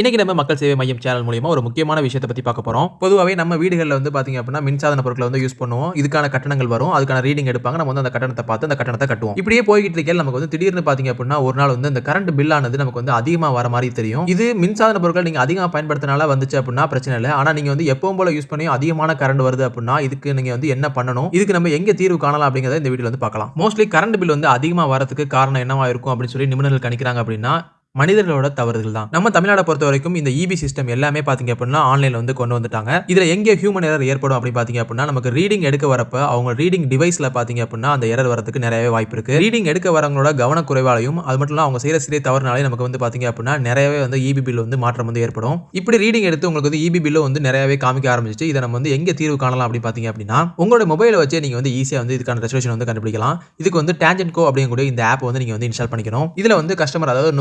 இன்றைக்கி நம்ம மக்கள் சேவை மையம் சேனல் மூலியமாக ஒரு முக்கியமான விஷயத்தை பற்றி பார்க்க போகிறோம் பொதுவாகவே நம்ம வீடுகளில் வந்து பார்த்திங்க அப்படின்னா மின்சாதன பொருட்களை வந்து யூஸ் பண்ணுவோம். இதுக்கான கட்டணங்கள் வரும். அதுக்கான ரீடிங் எடுப்பாங்க. நம்ம வந்து அந்த கட்டணத்தை பார்த்து அந்த கட்டணத்தை கட்டுவோம். இப்படியே போய்கிட்டு இருக்கையில் நமக்கு வந்து திடீர்னு பார்த்திங்க அப்படின்னா ஒரு நாள் வந்து இந்த கரண்ட் பில்லானது நமக்கு வந்து அதிகமாக வர மாதிரி தெரியும். இது மின்சாதன பொருட்கள் நீங்கள் அதிகமாக பயன்படுத்தினால வந்துச்சு அப்படின்னா பிரச்சனை இல்லை. ஆனால் நீங்கள் வந்து எப்பவும் போல யூஸ் பண்ணி அதிகமான கரண்ட் வருது அப்படின்னா இதுக்கு நீங்கள் வந்து என்ன பண்ணணும்? இதுக்கு நம்ம எங்கே தீர்வு காணலாம் அப்படிங்கிறத இந்த வீடியோ வந்து பார்க்கலாம். மோஸ்ட்லி கரண்ட் பில் வந்து அதிகமாக வரதுக்கு காரணம் என்னவாக இருக்கும் அப்படின்னு சொல்லி நிபுணர்கள் கணிக்கிறாங்க அப்படின்னா மனிதர்களோட தவறுகள் தான். நம்ம தமிழ்நாடை பொறுத்த வரைக்கும் இந்த இபி சிஸ்டம் எல்லாமே பாத்தீங்க அப்படின்னா ஆன்லைன்ல வந்து கொண்டு வந்துட்டாங்க. இதுல எங்க ஹியூமன் எரர் ஏற்படும் அப்படின்னு பாத்தீங்க அப்படின்னா நமக்கு ரீடிங் எடுக்க வரப்ப அவங்க ரீடிங் டிவைஸ்ல பாத்தீங்க அப்படின்னா அந்த எரர் வரதுக்கு நிறையவே வாய்ப்பு இருக்கு. ரீடிங் எடுக்க வரவங்களோட கவனக்குறைவாலையும் அது மட்டும் இல்லாம அவங்க செய்யற சிறிய தவறுனாலே நமக்கு வந்து பாத்தீங்க அப்படின்னா நிறையவே வந்து இபி பில் வந்து மாற்றம் வந்து ஏற்படும். இப்படி ரீடிங் எடுத்து உங்களுக்கு வந்து இபி பில்லு வந்து நிறையவே காமிக்க ஆரம்பிச்சு இதை நம்ம வந்து எங்க தீர்வு காணலாம் அப்படின்னு பாத்தீங்க அப்படின்னா உங்களோட மொபைலை வச்சே நீங்க வந்து ஈஸியா வந்து இதுக்கான ரெசல்யூஷன் வந்து கண்டுபிடிக்கலாம். இதுக்கு வந்து டேஞ்சன் கோ அப்படிங்கக்கூடிய இந்த ஆப் வந்து நீங்க வந்து இன்ஸ்டால் பண்ணிக்கணும். இதுல வந்து கஸ்டமர் அதாவது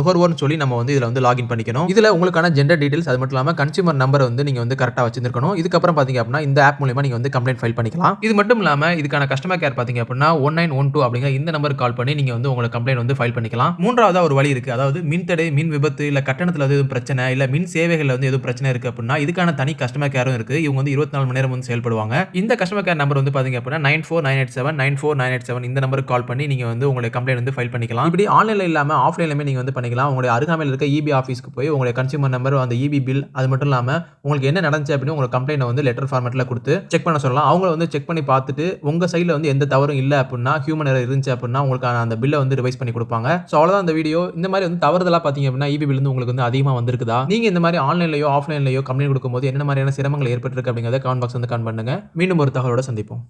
சொல்லி நம்ம வந்து இதில் வந்து லாகின் பண்ணிக்கணும். இதில் உங்களுக்கான ஜெண்டர் டீடைல்ஸ் அது மட்டும் இல்லாமல் கன்சியூமர் நம்பர் வந்து நீங்கள் வந்து கரெக்டாக வச்சிருக்கணும் இதுக்கப்புறம் பார்த்தீங்க அப்படின்னா இந்த ஆப் மூலியமாக நீங்கள் வந்து கம்ப்ளைண்ட் ஃபைல் பண்ணிக்கலாம். இது மட்டும் இல்லாமல் இதுக்கான கஸ்டமர் கேர் பார்த்தீங்க அப்படின்னா ஒன் நைன் ஒன் டூ அப்படிங்கிற இந்த நம்பருக்கு கால் பண்ணி நீங்கள் வந்து உங்களை கம்ப்ளைண்ட் வந்து ஃபைல் பண்ணிக்கலாம். மூன்றாவதாக ஒரு வழி இருக்குது அதாவது மின் தடை மின் விபத்து இல்லை கட்டணத்தில் வந்து எதுவும் பிரச்சனை இல்லை மின் சேவைகளில் வந்து எதுவும் பிரச்சனை இருக்குது அப்படின்னா இதுக்கான தனி கஸ்டமர் கேரும் இருக்குது இவங்க வந்து இருபத்தி நாலு மணி நேரம் வந்து செயல்படுவாங்க. இந்த கஸ்டமர் கேர் நம்பர் வந்து பார்த்தீங்க அப்படின்னா nine four nine eight seven nine four nine eight seven இந்த நம்பருக்கு கால் பண்ணி நீங்கள் வந்து உங்களுடைய கம்ப்ளைண்ட் வந்து ஃபைல் பண்ணிக்கலாம். இப்படி ஆன்லைனில் இல்லாமல் ஆஃப்லைன்லயுமே நீங்கள் வந்து பண்ணிக்கலாம். உங்களுடைய அருகாமையில் இருக்க இபி ஆஃபீஸ்க்கு போய் உங்களுடைய கன்சியூமர் நம்பர் அந்த இபி பில் அது மட்டும் இல்லாமல் உங்களுக்கு என்ன நடந்துச்சு அப்படின்னு உங்க கம்ப்ளைண்ட் வந்து லெட்டர் ஃபார்மெட்டில் கொடுத்து செக் பண்ண சொல்லலாம். அவங்கள வந்து செக் பண்ணி பார்த்துட்டு உங்கள் சைடில் வந்து எந்த தவறும் இல்லை அப்படின்னா ஹியூமன் எரர் இருந்துச்சு அப்படின்னா உங்களுக்கான அந்த பில்லை வந்து ரிவைஸ் பண்ணி கொடுப்பாங்க. ஸோ அவ்வளோதான் அந்த வீடியோ இந்த மாதிரி வந்து தவறுதலாக பார்த்தீங்க அப்படின்னா இபி பில் வந்து உங்களுக்கு வந்து அதிகமாக வந்திருக்குதா? நீங்கள் இந்த மாதிரி ஆன்லைன்லையோ ஆஃப்லைன்லையோ கம்ப்ளைண்ட் கொடுக்கும்போது என்ன மாதிரியான சிரமங்கள் ஏற்பட்டிருக்கு அப்படிங்கிறத கமெண்ட் பாக்ஸ் வந்து கமெண்ட் பண்ணுங்க. மீண்டும் ஒரு தகவலோட சந்திப்போம்.